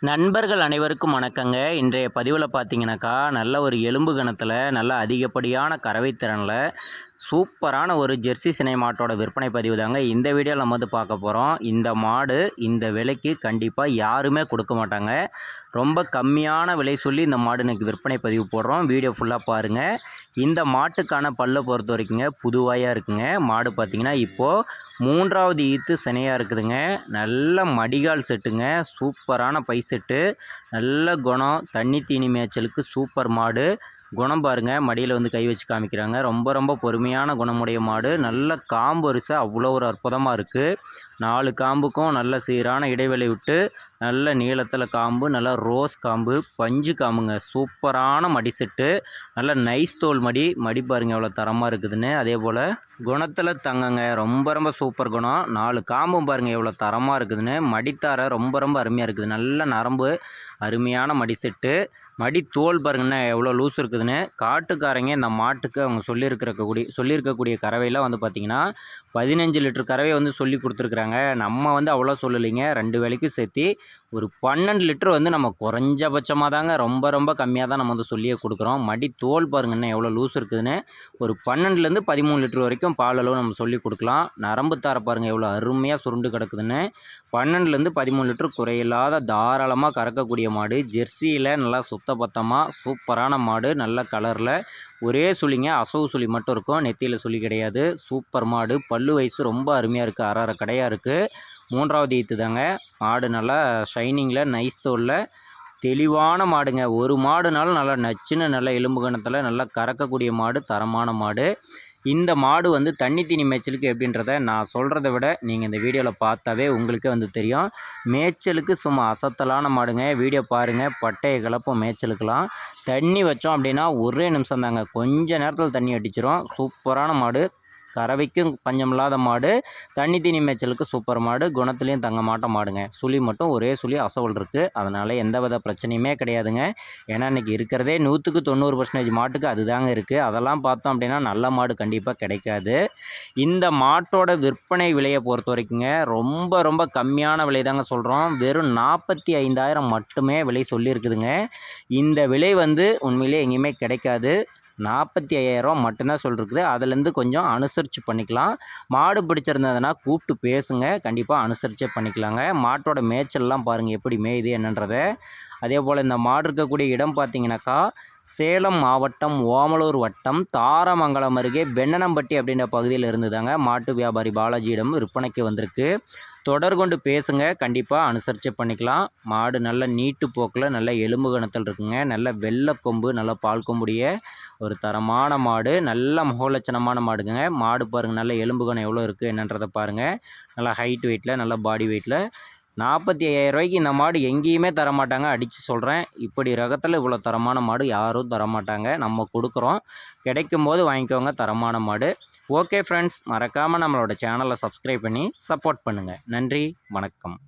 நண்பர்கள் அனைவருக்கும் வணக்கங்க. இன்றைய பதிவில் பார்த்தீங்கன்னாக்கா நல்ல ஒரு எலும்பு கணத்தில் நல்ல அதிகப்படியான கறவை திறனில் சூப்பரான ஒரு ஜெர்சி சினை மாட்டோட விற்பனை பதிவு தாங்க. இந்த வீடியோவில் நம்ம வந்து பார்க்க போகிறோம் இந்த மாடு இந்த விலைக்கு கண்டிப்பாக யாருமே கொடுக்க மாட்டாங்க. ரொம்ப கம்மியான விலை சொல்லி இந்த மாடு எனக்கு விற்பனை பதிவு போடுறோம். வீடியோ ஃபுல்லாக பாருங்கள் இந்த மாட்டுக்கான பல்லை பொறுத்த வரைக்குங்க புதுவாயாக இருக்குங்க. மாடு பார்த்திங்கன்னா இப்போது மூன்றாவது ஈத்து சினையாக இருக்குதுங்க. நல்ல மடிகால் செட்டுங்க. சூப்பரான பை செட்டு. நல்ல குணம். தண்ணி தீனி மேய்ச்சலுக்கு சூப்பர் மாடு. குணம் பாருங்க. மடியில் வந்து கை வச்சு காமிக்கிறாங்க. ரொம்ப ரொம்ப பொறுமையான குணமுடைய மாடு. நல்ல காம்பு வரிசை அவ்வளோ ஒரு அற்புதமாக இருக்குது நாலு காம்புக்கும் நல்ல சீரான இடைவெளி விட்டு நல்ல நீளத்தில் காம்பு நல்ல ரோஸ் காம்பு பஞ்சு காம்புங்க. சூப்பரான மடி செட்டு. நல்ல நைஸ் தோல் மடி. மடி பாருங்க எவ்வளோ தரமாக இருக்குதுன்னு. அதே போல் குணத்தில் தங்கங்க. ரொம்ப ரொம்ப சூப்பர் குணம். நாலு காம்பும் பாருங்கள் எவ்வளோ தரமாக இருக்குதுன்னு. மடித்தார ரொம்ப ரொம்ப அருமையாக இருக்குது. நல்ல நரம்பு. அருமையான மடி செட்டு. மடி தோல் பாருங்கண்ணே எவ்வளோ லூஸ் இருக்குதுன்னு. காட்டுக்காரங்க இந்த மாட்டுக்கு அவங்க சொல்லியிருக்கிறக்கூடிய சொல்லியிருக்கக்கூடிய கறவையெல்லாம் வந்து பார்த்திங்கன்னா பதினஞ்சு லிட்டர் கறவை வந்து சொல்லி கொடுத்துருக்குறாங்க. நம்ம வந்து அவ்வளோ சொல்லலைங்க. ரெண்டு வேலைக்கும் சேர்த்து ஒரு பன்னெண்டு லிட்டர் வந்து நம்ம குறைஞ்சபட்சமாக தாங்க ரொம்ப ரொம்ப கம்மியாக தான் நம்ம வந்து சொல்லியே கொடுக்குறோம். மடி தோல் பாருங்கண்ணே எவ்வளோ லூஸ் இருக்குதுன்னு. ஒரு பன்னெண்டுலேருந்து பதிமூணு லிட்டர் வரைக்கும் பால் அளவு நம்ம சொல்லி கொடுக்கலாம். நரம்பு தார பாருங்கள் எவ்வளோ அருமையாக சுருண்டு கிடக்குதுன்னு. பன்னெண்டுலேருந்து பதிமூணு லிட்டர் குறையில்லாத தாராளமாக கறக்கக்கூடிய மாடு. ஜெர்சியில் நல்லா சுத்தபத்தமாக சூப்பரான மாடு நல்ல கலரில். ஒரே சுழிங்க அசவு சுழி மட்டும் இருக்கும் நெத்தியில் சுழி கிடையாது. சூப்பர் மாடு பல்லு வயசு ரொம்ப அருமையாக இருக்குது அரை அரை கடையாக இருக்குது மூன்றாவது ஈத்து தாங்க. மாடு நல்லா ஷைனிங்கில் நைஸ் தோலில். தெளிவான மாடுங்க. ஒரு மாடுனாலும் நல்லா நச்சுன்னு நல்லா எலும்பு கணத்தில் நல்லா கறக்கக்கூடிய மாடு தரமான மாடு. இந்த மாடு வந்து தண்ணி தீனி மேய்ச்சலுக்கு எப்படின்றத நான் சொல்கிறத விட நீங்கள் இந்த வீடியோவில் பார்த்தாவே உங்களுக்கே வந்து தெரியும். மேய்ச்சலுக்கு சும்மா அசத்தலான மாடுங்க. வீடியோ பாருங்கள் பட்டையை கலப்போம் மேய்ச்சலுக்கெல்லாம். தண்ணி வச்சோம் அப்படின்னா ஒரே நிமிஷம் தாங்க. கொஞ்ச நேரத்தில் தண்ணி அடிச்சிடும் சூப்பரான மாடு. கறவைக்கும் பஞ்சமில்லாத மாடு தண்ணி தீனி மேய்ச்சலுக்கு சூப்பர் மாடு குணத்துலேயும் தங்க மாட்ட மாடுங்க. சுழி மட்டும் ஒரே சுழி அசவல் இருக்குது அதனால் எந்த வித பிரச்சனையுமே கிடையாதுங்க. ஏன்னா இன்றைக்கி இருக்கிறதே நூற்றுக்கு தொண்ணூறு பர்சன்டேஜ் மாட்டுக்கு அதுதாங்க இருக்குது அதெல்லாம் பார்த்தோம் அப்படின்னா நல்ல மாடு கண்டிப்பாக கிடைக்காது. இந்த மாட்டோட விற்பனை விலையை பொறுத்த வரைக்குங்க ரொம்ப ரொம்ப கம்மியான விலை தாங்க சொல்கிறோம் வெறும் நாற்பத்தி ஐந்தாயிரம் மட்டுமே விலை சொல்லியிருக்குதுங்க. இந்த விலை வந்து உண்மையிலே எங்கேயுமே கிடைக்காது. நாற்பத்தி ஐயாயிரம் மட்டும்தான் சொல்லிருக்குது. அதுலேருந்து கொஞ்சம் அனுசரித்து பண்ணிக்கலாம். மாடு பிடிச்சிருந்ததுன்னா கூப்பிட்டு பேசுங்க. கண்டிப்பாக அனுசரித்தே பண்ணிக்கலாங்க. மாட்டோட மேய்ச்சல்லாம் பாருங்கள் எப்படி மேயுது என்னன்றதை. அதே போல் இந்த மாடு இருக்கக்கூடிய இடம் பார்த்தீங்கன்னாக்கா சேலம் மாவட்டம் ஓமலூர் வட்டம் தாரமங்கலம் அருகே வெண்ணனம்பட்டி அப்படின்ற பகுதியில் இருந்துதாங்க மாட்டு வியாபாரி பாலாஜியிடம் விற்பனைக்கு வந்திருக்கு. தொடர் கொண்டு பேசுங்க. கண்டிப்பாக அனுசரித்து பண்ணிக்கலாம். மாடு நல்ல நீட்டு போக்கில் நல்ல எலும்பு கணத்தில் இருக்குங்க. நல்ல வெள்ளை கொம்பு நல்ல பால் கொம்புடைய ஒரு தரமான மாடு. நல்ல முகலட்சணமான மாடுங்க. மாடு பாருங்கள் நல்ல எலும்பு கணம் எவ்வளோ இருக்குது என்னன்றதை பாருங்கள் நல்லா ஹைட் வெயிட்டில் நல்ல பாடி வெயிட்டில் நாற்பத்தி ஐயாயிரரூவாய்க்கு இந்த மாடு எங்கேயுமே தரமாட்டாங்க. அடித்து சொல்கிறேன் இப்படி ரகத்தில் இவ்வளோ தரமான மாடு யாரும் தரமாட்டாங்க. நம்ம கொடுக்குறோம். கிடைக்கும் போது வாங்கிக்கோங்க. தரமான மாடு. ஓகே ஃப்ரெண்ட்ஸ் மறக்காமல் நம்மளோட சேனலை சப்ஸ்கிரைப் பண்ணி சப்போர்ட் பண்ணுங்கள் நன்றி. வணக்கம்.